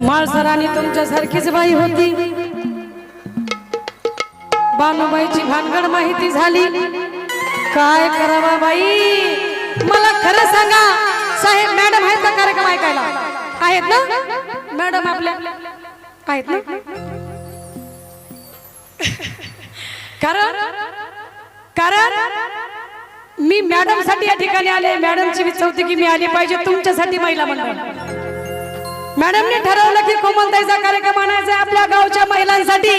माळसरानी तुमच्यासारखीच बाई होती. बानूबाईची भानगड माहिती झाली. काय करावा बाई? मला खरं सांगा साहेब मॅडम आहेत का कार्यक्रम ऐकायला? आहेत ना? मॅडम आपल्या? आहेत ना? कारण कारण मी मॅडमसाठी या ठिकाणी आले मॅडमची विचारते की मी आली पाहिजे तुमच्यासाठी महिला मंडळ. मॅडमने ठरवलं की कोमलताईचा कार्यक्रम आणायचा आपल्या गावच्या महिलांसाठी.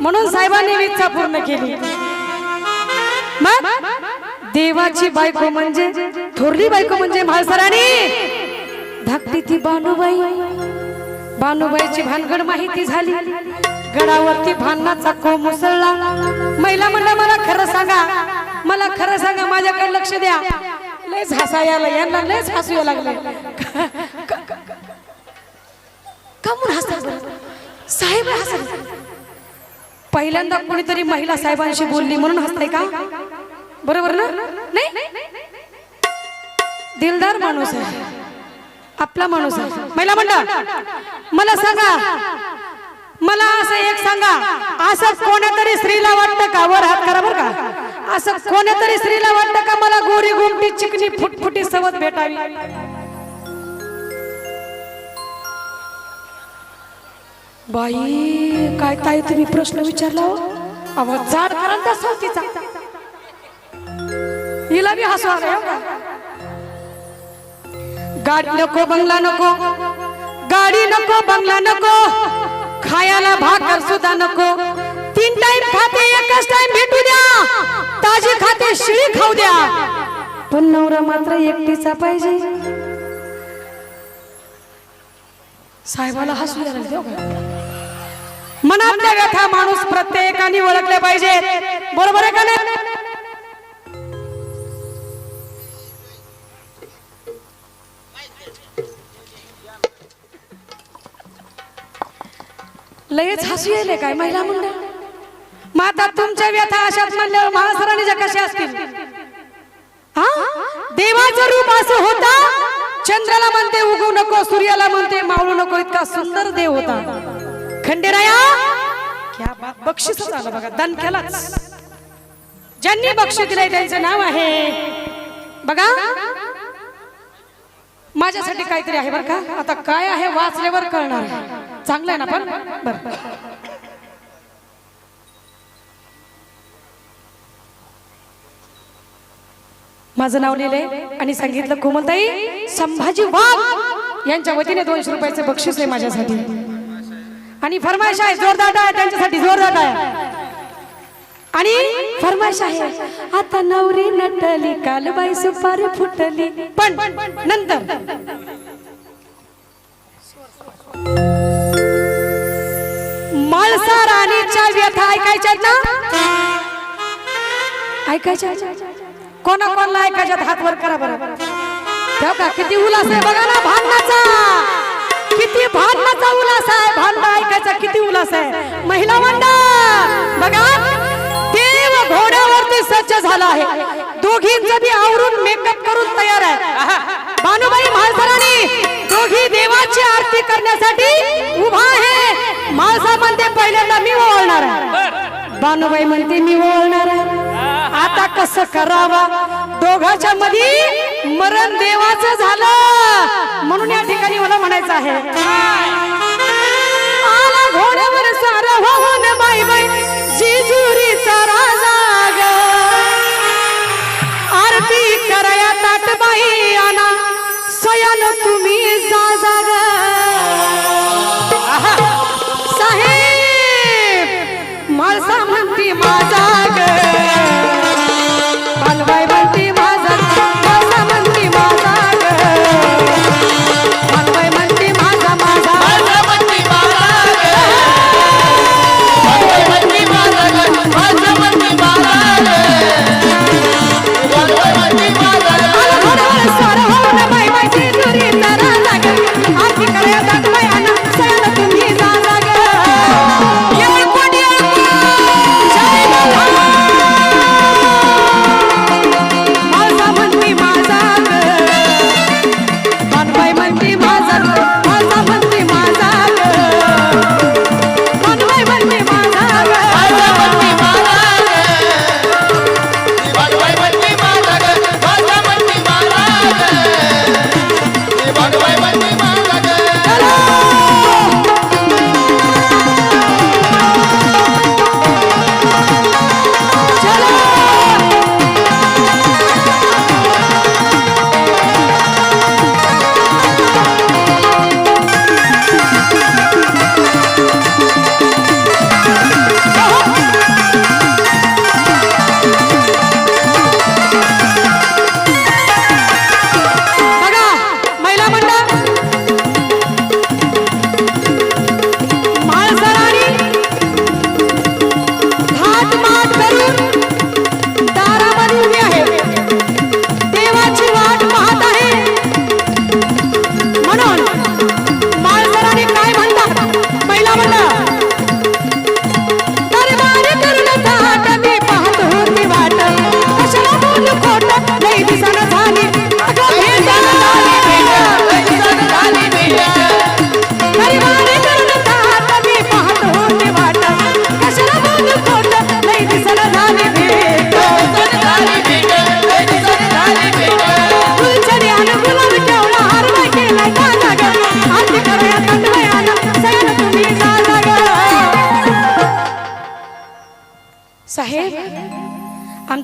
म्हणून साहेबांनी इच्छा पूर्ण केली. मग? देवाची बायको म्हणजे थोरली बायको म्हणजे म्हाळसराणी? धाकटी ती बानुबाई बानुबाईची भानगड माहिती झाली. गडावरती भांडणाचा को मुसळला महिला म्हणलं मला खरं सांगा. मला खरं सांगा माझ्याकडे लक्ष द्या. लयच हसायला यांना लयच हसूया लागले. का म्हणून हसतात. साहेब हसतात. पहिल्यांदा कोणीतरी महिला साहेबांशी बोलली म्हणून हसताय का? बरोबर ना? नाही? दिलदार माणूस आहे. आपला माणूस आहे. महिला मंडळ मला सांगा. मला असं एक सांगा. असं कोणीतरी स्त्रीला वाटतं का? वर हात करा बर का. असं कोणतरी स्त्रीला वाटतं का? मला गोरी गुमटी चिकनी फुटफुटी सवत भेटावी? बाई काय काय तुम्ही प्रश्न विचारला अहो जाड हिला मी हसवा हो गाडी नको बंगला नको. गाडी नको बंगला नको. खायला भाकर सुद्धा नको. तीन टाइम खाते एकच टाइम भेटू द्या. ताजी खाते शिळी खाऊ द्या. पण नवरा मात्र एकटीचा पाहिजे. साहेबाला हसू द्या मनातल्या व्यथा माणूस प्रत्येकाने ओळखले पाहिजे बरोबर आहे का नाही? लयच हसू येले काय महिला मंडळ मग आता तुमच्या व्यथा अशाच म्हणल्यावर महासराणीच्या कशा असतील? हा? देवाचं रूप असं होता चंद्राला म्हणते उगू नको सूर्याला म्हणते मावळू नको इतका सुंदर देव होता. खंडेराया? क्या बात बक्षीस आलं बघा दणक्यालाच ज्यांनी बक्षीस दिलंय त्यांचं नाव आहे. बघा. माझ्यासाठी काहीतरी आहे बरं का? आता काय आहे वाचल्यावर कळणार. चांगलं आहे ना पण? बरं. माझं नाव लिहिलंय आणि सांगितलं कोमलताई संभाजी वाघ यांच्या वतीने दोनशे रुपयाचे बक्षीस आहे माझ्यासाठी. आणि फरमाईश आहे जोरदार आहे त्यांच्यासाठी जोरदार आहे. आणि फरमाईश आहे आता नवरी नटली कालबाई सुपारी फुटली. पण नंतर माळसा राणीच्या व्यथा ऐकायच्या ना? ऐकायच्या कोणा कोणाला ऐकायच्यात हात वर करा बरं. ठेव का? किती उल्हास आहे बघा ना भांडणाचा. किती भांडणाचा उल्हास आहे भांडण ऐकायचा किती उल्हास आहे. महिला मंडळ बघा देव घोड्यावरती सज्ज झाला आहे. दोघींचं बी आवरून मेकअप करून तयार आहे. भानुबाई म्हाळसरांनी दोघी देवाची आरती करण्यासाठी उभा आहे. म्हाळसा म्हणते पहिल्यांदा मी ओळणार आहे. भानुबाई म्हणते मी ओळणार आहे. आता कसं करावा? दोघाच्या मध्ये मरण देवाचं झालं. म्हणून या ठिकाणी मला म्हणायचं आहे. आला घोड्यावर सारा वाहून बाई बाई जिजुरीचा राजा ग. आरती कराया ताटबाई आना सयान तुम्ही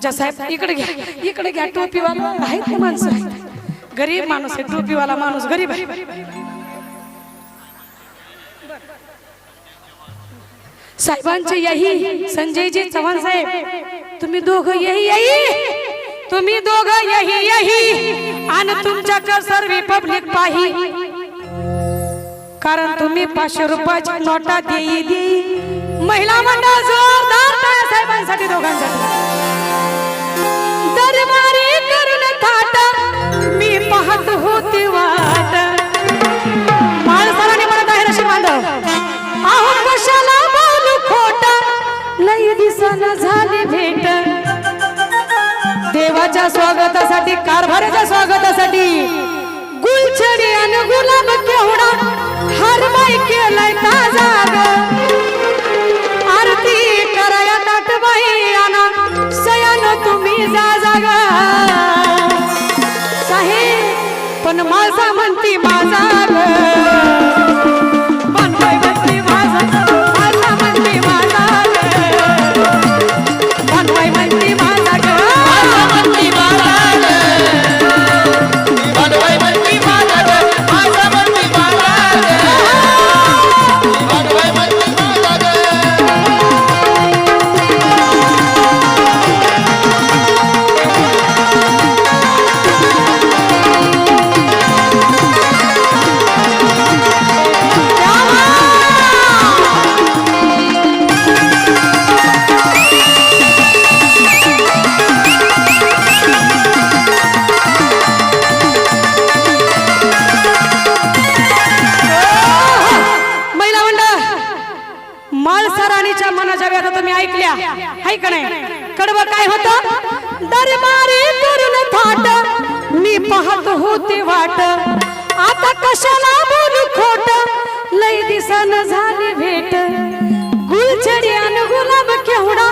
आमच्या साहेब इकडे घ्या. इकडे घ्या टोपीवाला आहेत ना माणसं गरीब माणूस आहे टोपीवाला माणूस गरीब आहे. साहेबांचे यही संजयजी चव्हाण साहेब तुम्ही दोघं यही यही. तुम्ही दोघं यही यही. आणि तुमच्याकडे सर्व पब्लिक पाही. कारण तुम्ही पाचशे रुपयाची नोटा देई देई. महिला मंडळ जोरदार साहेबांसाठी दोघांसाठी. देवाच्या स्वागतासाठी कारभाराच्या स्वागतासाठी गुलछडी आणि गुलाब केवढा हर बाई केलाय ताजा आरती कराया ताटबाई आणा सयान तुम्ही जा जागा. साहेब पण माझा म्हणती माझा हाय का नाही? कडवं काय होत? दरबारी करून थाट. मी पाहत होते वाट. आता कशाला बोलू खोट? लय दिसन झाली भेट. गुलछडी आणि गुलाब केवढा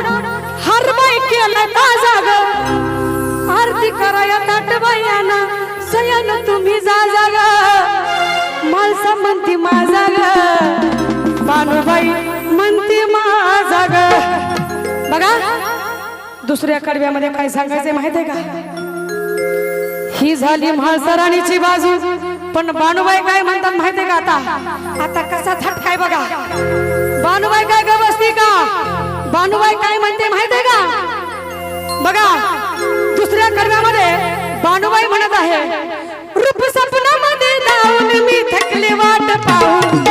हर बाई केला ताजा दुसऱ्या कडव्यामध्ये काय सांगायचंय माहीत आहे का? ही झाली म्हाळसराणीची बाजू. पण बाणूबाई काय म्हणतात माहितीये का आता? आता कसा थट काय बघा. बाणूबाई काय ग बसती का? बाणूबाई काय म्हणते माहितीये का? बघा दुसऱ्या कर्व्यामध्ये बाणूबाई म्हणत आहे रूप सपनामध्ये धावून मी थकले वाट पाहून.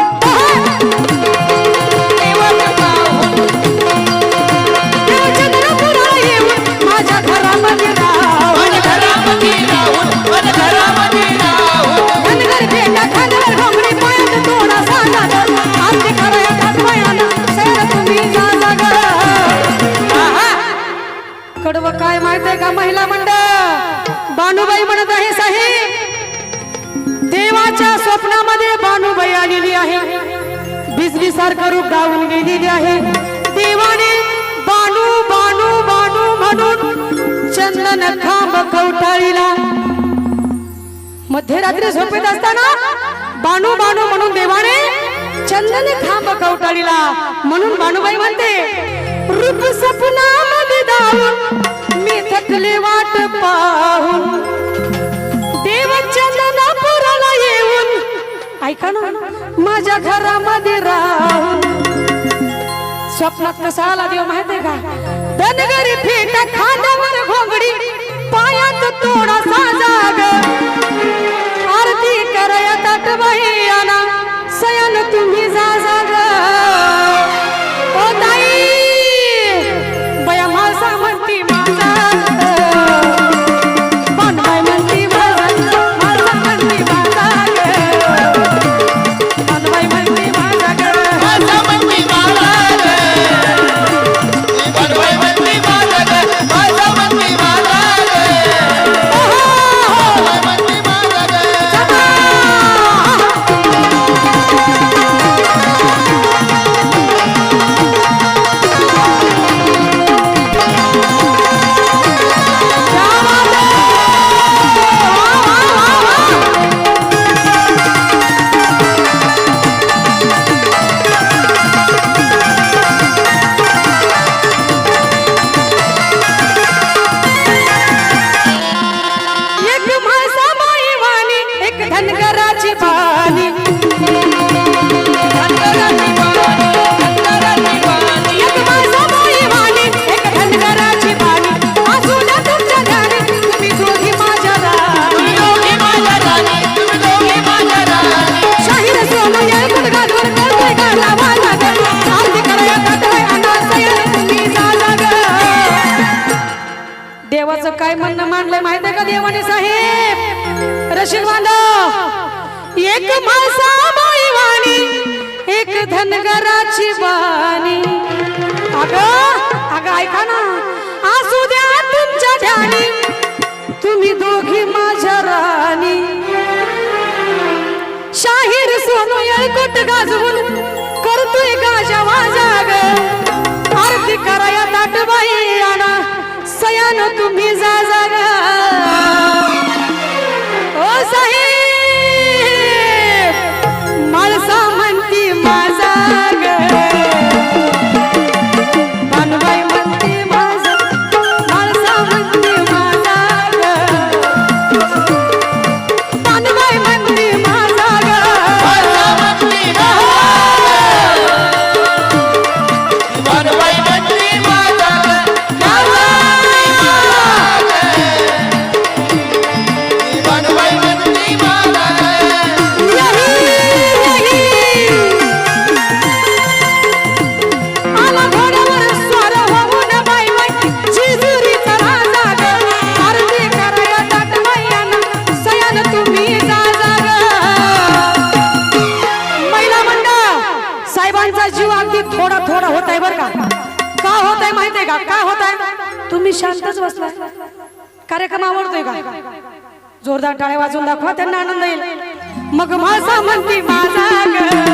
कडव काय माहितीये का महिला मंडळ? बानुबाई म्हणत आहे साहेब देवाच्या स्वप्नामध्ये बानुबाई आलेली आहे. बिजली सारखं रूप धावून गेलेली आहे. देवाने बानू बानू बानू म्हणून चंदन खांब कवटाळीला मध्यरात्री झोपेत असताना बानू बानू म्हणून देवाने चंदन खांब कवटाळीला म्हणून बानूबाई म्हणते रूप सपना धावून मी थकले वाट पाहून. देव चंदनापुराला येऊन ऐका ना माझ्या घरामध्ये राहून. स्वप्नात कसा आला देव माहिती का? धनगरी फेटा खांद्यावर घोंगडी पाय देवाने साहेब रशीद बांधव एक मासा वाणी एक धनगराची वाणी अग अग ऐका ना असू द्या तुमच्या ध्यानी तुम्ही दोघी माझ्या राणी. शाहीर सोनू ऐकत गाजवून करतोय गाजा वाजा ग आरती कराया ताटबाई आणा सयान तुम्ही जा जा टाळे वाजून दाखवा त्यांना आनंद येईल. मग माझा म्हणती माझा